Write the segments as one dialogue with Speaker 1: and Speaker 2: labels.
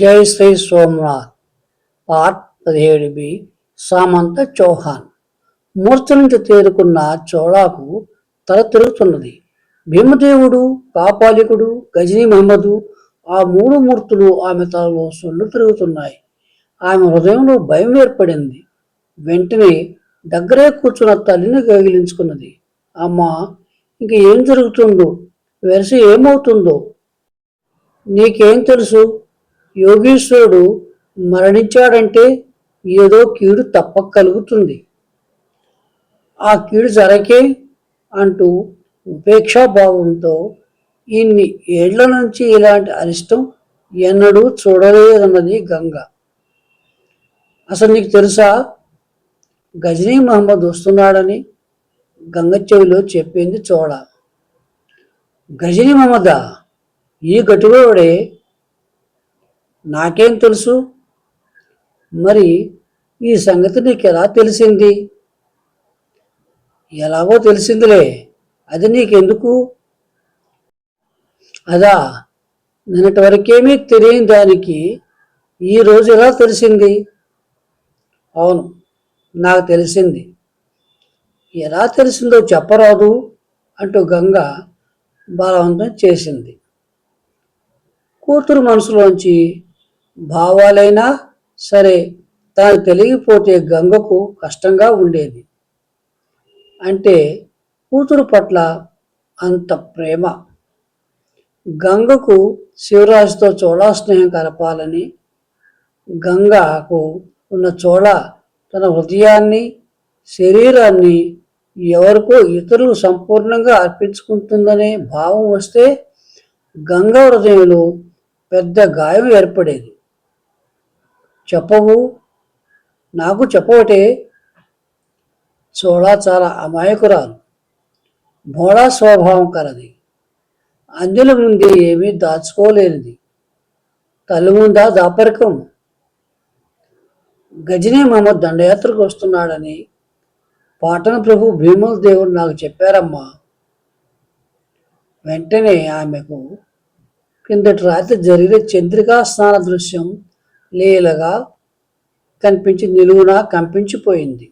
Speaker 1: జై శ్రీ సోమనాథ్. పార్ట్ పదిహేడు బి. సామంత చౌహాన్. మూర్తి నుంచి తేరుకున్న చోళాకు తల తిరుగుతున్నది. భీమదేవుడు కాపాలికుడు గజనీ మహమ్మదు ఆ మూడు మూర్తులు ఆమె తలలో సొల్లు తిరుగుతున్నాయి. ఆమె హృదయంలో భయం ఏర్పడింది. వెంటనే దగ్గరే కూర్చున్న తల్లిని గగిలించుకున్నది అమ్మా ఇంక ఏం జరుగుతుందో? వెరసి ఏమవుతుందో? నీకేం తెలుసు? యోగీశ్వరుడు మరణించాడంటే ఏదో కీడు తప్పక కలుగుతుంది ఆ కీడు జరకే అంటూ ఉపేక్షాభావంతో ఇన్ని ఏళ్ళ నుంచి ఇలాంటి అరిష్టం ఎన్నడూ చూడలేదన్నది గంగ. అసలు నీకు తెలుసా? గజనీ మహమ్మద్ వస్తున్నాడని గంగ చెవిలో చెప్పింది చోళ. గజనీ మహమ్మదా? ఈ గటుగోడే నాకేం తెలుసు? మరి ఈ సంగతి నీకు ఎలా తెలిసింది? ఎలాగో తెలిసిందిలే. అది నీకెందుకు? అదా నిన్నటి వరకేమీ తెలియని దానికి ఈ రోజు ఎలా తెలిసింది? అవును నాకు తెలిసింది. ఎలా తెలిసిందో చెప్పరాదు అంటూ గంగ బలవంతం చేసింది. కూతురు మనసులోంచి భావాలైనా సరే తాను తెలిగిపోతే గంగకు కష్టంగా ఉండేది. అంటే కూతురు పట్ల అంత ప్రేమ. గంగకు శివరాజుతో చోళా స్నేహం కలపాలని గంగకు ఉన్న చోళ తన హృదయాన్ని శరీరాన్ని ఎవరికో ఇతరులు సంపూర్ణంగా అర్పించుకుంటుందనే భావం వస్తే గంగ హృదయంలో పెద్ద గాయం ఏర్పడేది. చెప్పవు. నాకు చెప్పవటే చోళా చాలా అమాయకురాలు. భోళా స్వభావం కలది. అందుల ముందే ఏమీ దాచుకోలేనిది. తల్లి ముందా దాపరికం. గజనీ మామ దండయాత్రకు వస్తున్నాడని పాటన ప్రభు భీముల దేవుడు నాకు చెప్పారమ్మా. వెంటనే ఆమెకు కిందటి రాత్రి జరిగిన చంద్రికా స్నాన దృశ్యం లీలగా కనిపించి నిలువున కంపించిపోయింది.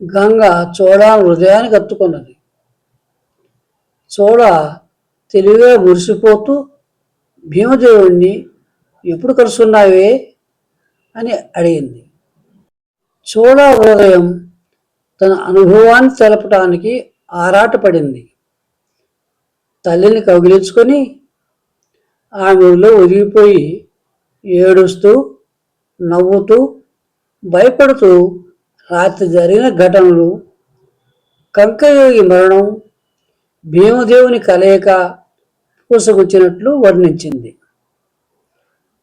Speaker 1: గంగ చోళ హృదయానికి కత్తుకున్నది చోళ తెలివిగా మురిసిపోతూ భీమదేవుణ్ణి ఎప్పుడు కలుసున్నావే? అని అడిగింది. చోళ హృదయం తన అనుభవాన్ని తెలపటానికి ఆరాటపడింది. తల్లిని కౌగిలించుకొని ఆమెలో ఒరిగిపోయి ఏడుస్తూ నవ్వుతూ భయపడుతూ రాత్రి జరిగిన ఘటనలు. కంకయోగి మరణం భీమదేవుని కలయిక పూసగుచ్చినట్లు వర్ణించింది.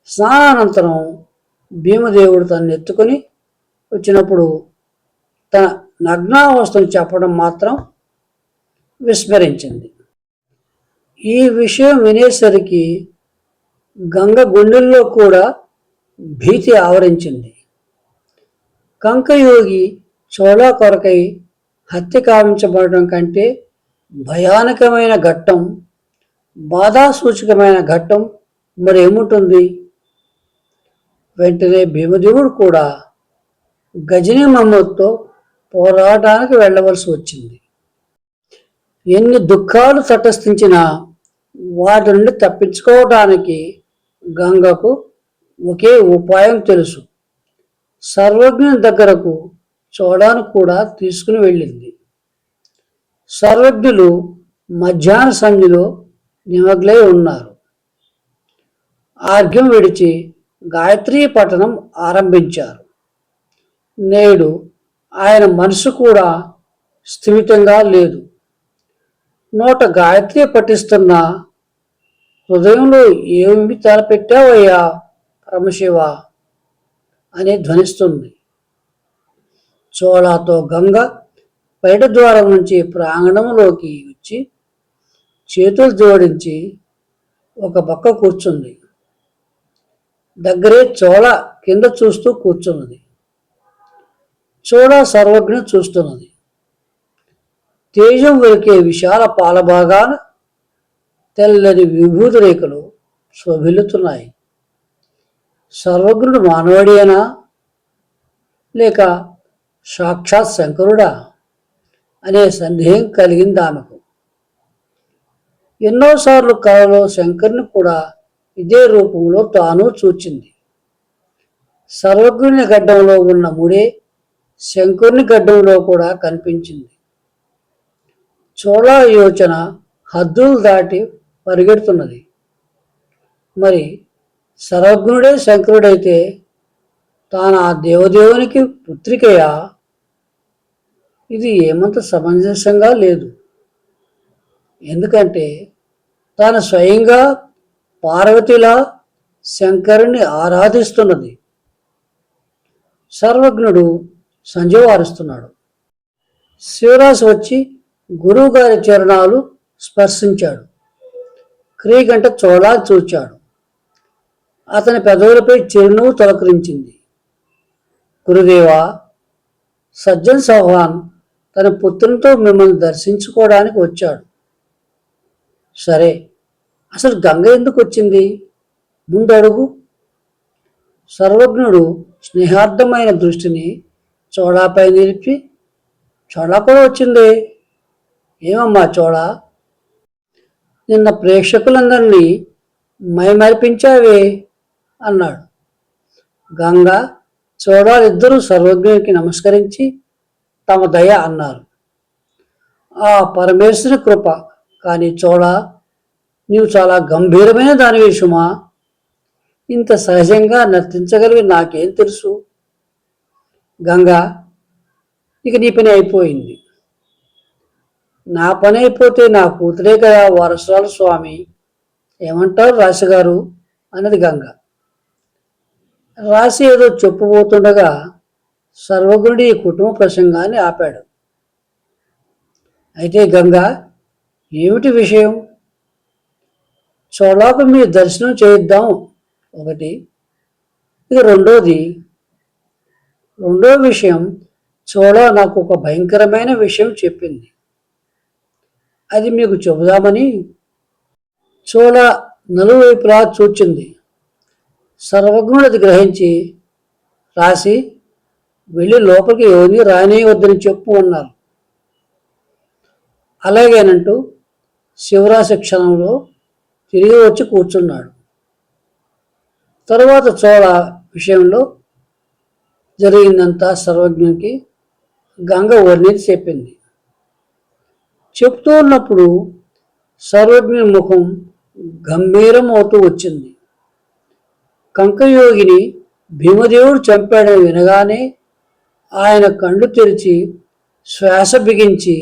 Speaker 1: స్నానానంతరం భీమదేవుడు తను ఎత్తుకొని వచ్చినప్పుడు తన నగ్నావస్థను చెప్పడం మాత్రం విస్మరించింది. ఈ విషయం వినేసరికి గంగ గుండెల్లో కూడా భీతి ఆవరించింది. కంకయోగి చోళా కొరకై హత్య కావించబడడం కంటే భయానకమైన ఘట్టం బాధాసూచకమైన ఘట్టం మరేముంటుంది? వెంటనే భీమదేవుడు కూడా గజనీ మహమ్మద్తో పోరాటానికి వెళ్ళవలసి వచ్చింది. ఎన్ని దుఃఖాలు తటస్థించినా వాటి నుండి తప్పించుకోవడానికి గంగకు ఒకే ఉపాయం తెలుసు. సర్వజ్ఞుని దగ్గరకు చూడడానికి కూడా తీసుకుని వెళ్ళింది. సర్వజ్ఞులు మధ్యాహ్న సంధిలో నిమగ్లై ఉన్నారు. ఆర్ఘ్యం విడిచి గాయత్రీ పఠనం ఆరంభించారు. నేడు ఆయన మనసు కూడా స్థిమితంగా లేదు. నోట గాయత్రి పఠిస్తున్న హృదయంలో ఏమి తలపెట్టావయ్యా పరమశివ అని ధ్వనిస్తుంది. చోళాతో గంగ బయట ద్వారం నుంచి ప్రాంగణంలోకి వచ్చి చేతులు జోడించి ఒక పక్క కూర్చుంది. దగ్గరే చోళ కింద చూస్తూ కూర్చున్నది. చోళ సర్వజ్ఞ చూస్తున్నది. తేజం వెలికే విశాల పాలభాగాన తెల్లని విభూతి రేఖలు శోభిల్లుతున్నాయి. సర్వజ్ఞుడు మానవుడేనా? లేక సాక్షాత్ శంకరుడా? అనే సందేహం కలిగింది ఆమెకు ఎన్నోసార్లు కళలో శంకరుని కూడా ఇదే రూపంలో తాను చూచింది. సర్వజ్ఞుని గడ్డంలో ఉన్న ముడే శంకరుని గడ్డంలో కూడా కనిపించింది. చోళ యోచన హద్దులు దాటి పరిగెడుతున్నది. మరి సర్వజ్ఞుడే శంకరుడైతే తాను ఆ దేవదేవునికి పుత్రికయా? ఇది ఏమంత సమంజసంగా లేదు. ఎందుకంటే తాను స్వయంగా పార్వతిలా శంకరుని ఆరాధిస్తున్నది. సర్వజ్ఞుడు సంజీవారుస్తున్నాడు. శివరాశి వచ్చి గురువుగారి చరణాలు స్పర్శించాడు. క్రీగంట చోళా చూచాడు. అతని పెదవులపై చిరునవ్వు తొలకరించింది. గురుదేవా సజ్జన్ చౌహాన్ తన పుత్రునితో మిమ్మల్ని దర్శించుకోవడానికి వచ్చాడు. సరే అసలు గంగ ఎందుకు వచ్చింది? ముందడుగు. సర్వజ్ఞుడు స్నేహార్థమైన దృష్టిని చోళాపై నిలిపి చోళా కూడా వచ్చింది? ఏమమ్మా చోళా? నిన్న ప్రేక్షకులందరినీ మైమర్పించావే అన్నాడు. గంగ చోడాలిద్దరూ సర్వజ్ఞునికి నమస్కరించి తమ దయ అన్నారు. ఆ పరమేశ్వరి కృప కానీ చోడా నీవు చాలా గంభీరమైన దానివి సుమా ఇంత సహజంగా నర్తించగలిగి నాకేం తెలుసు? గంగా ఇక నీ పని అయిపోయింది. నా పని అయిపోతే నా కూతురే కదా వారసురాలు స్వామి. ఏమంటారు రాశిగారు? అన్నది గంగ. రాశి ఏదో చెప్పుబోతుండగా సర్వగురుడి ఈ కుటుంబ ప్రసంగాన్ని ఆపాడు. అయితే గంగ ఏమిటి విషయం? చోళాకు మీ దర్శనం చేయిద్దాం. ఒకటి. ఇక రెండోది రెండో విషయం చోళ నాకు ఒక భయంకరమైన విషయం చెప్పింది. అది మీకు చెబుదామని చోళ నలువైపులా చూచింది. సర్వజ్ఞుడది గ్రహించి రాసి వెళ్ళి లోపలికి ఎవరిని రానియవద్దని చెప్పు అన్నారు. అలాగేనంటూ శివరాశి క్షణంలో తిరిగి వచ్చి కూర్చున్నాడు. తరువాత చోళ విషయంలో జరిగిందంతా సర్వజ్ఞునికి గంగ వర్ణించి చెప్పింది చెప్తూ ఉన్నప్పుడు సర్వజ్ఞ ముఖం గంభీరం అవుతూ వచ్చింది. కంకయోగిని భీమదేవుడు చంపాడని వినగానే ఆయన కళ్ళు తెరిచి శ్వాస బిగించి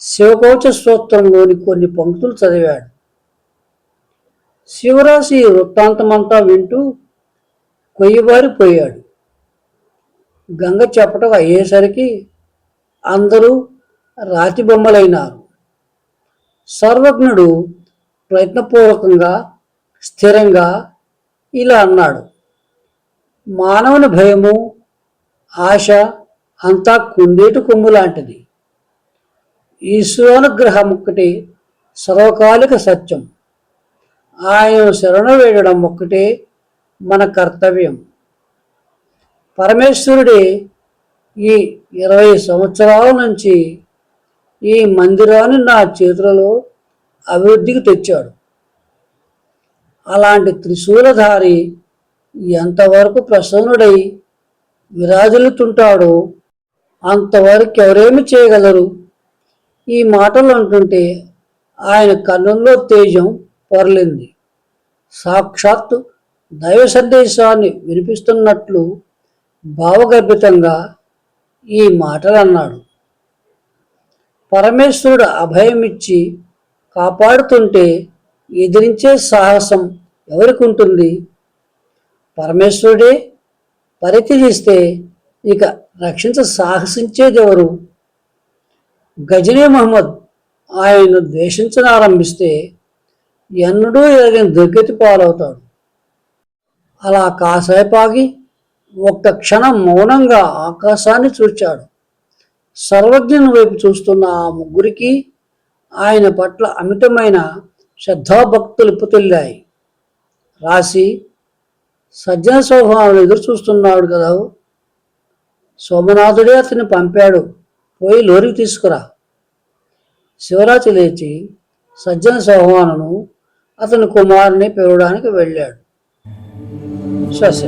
Speaker 1: శివకోచ స్తోత్రంలోని కొన్ని పంక్తులు చదివాడు. శివరాశి వృత్తాంతమంతా వింటూ కొయ్యబారిపోయాడు. గంగ చెప్పటం అయ్యేసరికి అందరూ రాతి బొమ్మలైనారు. సర్వజ్ఞుడు ప్రయత్నపూర్వకంగా స్థిరంగా ఇలా అన్నాడు. మానవుని భయము ఆశ అంతా కుందేటు కొమ్ము లాంటిది. ఈశ్వరానుగ్రహం ఒక్కటి సర్వకాలిక సత్యం. ఆయన శరణ వేయడం ఒక్కటే మన కర్తవ్యం. పరమేశ్వరుడే ఈ ఇరవై సంవత్సరాల నుంచి ఈ మందిరాన్ని నా చేతులలో అభివృద్ధికి తెచ్చాడు. అలాంటి త్రిశూలధారి ఎంతవరకు ప్రసన్నుడై విరాజులుతుంటాడో అంతవరకు ఎవరేమి చేయగలరు? ఈ మాటలు అంటుంటే ఆయన కన్నుల్లో తేజం పొరలింది. సాక్షాత్తు దైవ సందేశాన్ని వినిపిస్తున్నట్లు భావగర్భితంగా ఈ మాటలు అన్నాడు పరమేశ్వరుడు అభయమిచ్చి కాపాడుతుంటే ఎదిరించే సాహసం ఎవరికి ఉంటుంది? పరమేశ్వరుడే పరిత్యజిస్తే ఇక రక్షించ సాహసించేది ఎవరు గజనీ మహమ్మద్ ఆయన్ను ద్వేషించనారంభిస్తే ఎన్నడూ ఎరగని దుర్గతి పాలవుతాడు. అలా కాసేపాగి ఒక్క క్షణం మౌనంగా ఆకాశాన్ని చూచాడు. సర్వజ్ఞుని వైపు చూస్తున్న ఆ ముగ్గురికి ఆయన పట్ల అమితమైన శ్రద్ధాభక్తులు పుతిల్లాయి రాసి సజ్జన స్వభావం ఎదురు చూస్తున్నాడు కదా. సోమనాథుడే అతన్ని పంపాడు. పోయి లోరికి తీసుకురా. శివరాత్రి లేచి సజ్జన స్వభావనను అతని కుమారుని పిలవడానికి వెళ్ళాడు. స్వశిక్ష